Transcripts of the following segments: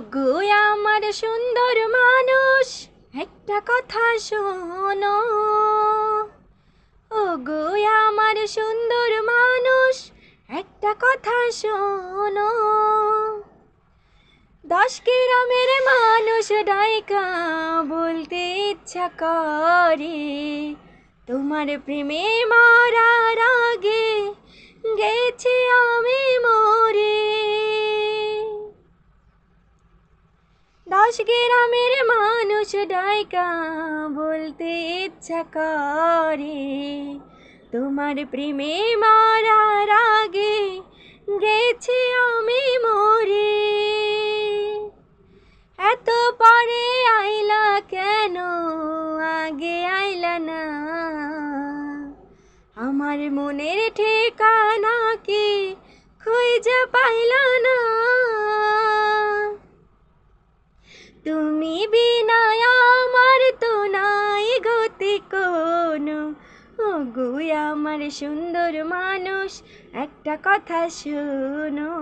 গো আমার সুন্দর মানুষ। একটা কথা শোনো। ও গো আমার সুন্দর মানুষ। একটা কথা শোনো। দশ গ্রামের মানুষ ডাইকা বলতে ইচ্ছা করে। তোমার প্রেমে মারার আগে গেছি আমি মরে। দশ গ্রামের মানুষ ডাইকা বলতে ইচ্ছা করে। তোমার প্রেমে মারার আগে গেছি আমি মরে। এত পরে আইলা কেন? আগে আইলা না। আমার মনের ঠিকানা তুমি বিনা আমার তো নাই গতি কোনো। ও আমার সুন্দর মানুষ, একটা কথা শোনো।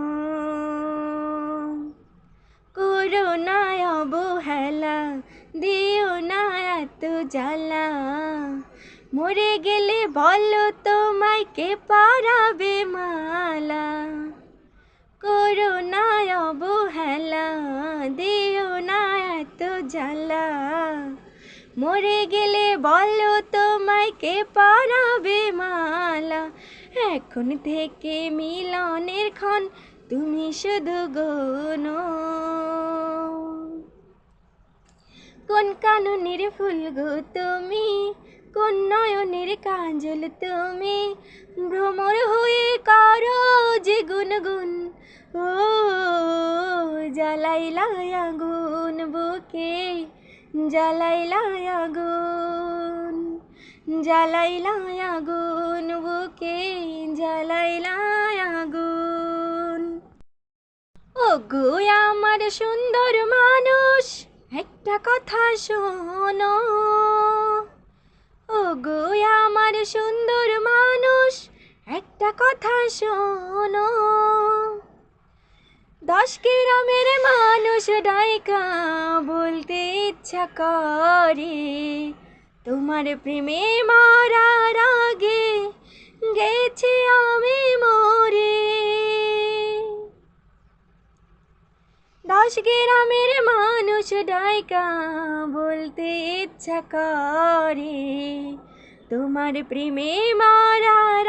করো না অবহেলা, দিও না এত জ্বালা। মরে গেলে বলো তোমায় কে পারাবে মালা। করো না অবহেলা জ্বালা মরে গেলে বলো তোমায় কে পারাবে মালা এখন থেকে মিলনের ক্ষণ তুমি শুধু গোনো কোন কাননের ফুল গো তুমি কোন নয়নের কাজল তুমি ভ্রমর হয়ে কারও যে গুনগুন ও জ্বালাইলা আগুন বুকে জ্বালাইলা আগুন জ্বালাইলা আগুন, বুকে জ্বালাইলা আগুন। ও গো আমার সুন্দর মানুষ, একটা কথা শোনো। ও গো আমার সুন্দর মানুষ, একটা কথা শোনো। দশ গ্রামের মানুষ ডাইকা বলতে ইচ্ছা করে। তোমার প্রেমে মারার আগে গেছি আমি মরে। দশ গ্রামের মানুষ ডাইকা বলতে ইচ্ছা করে। তোমার প্রেমে মারার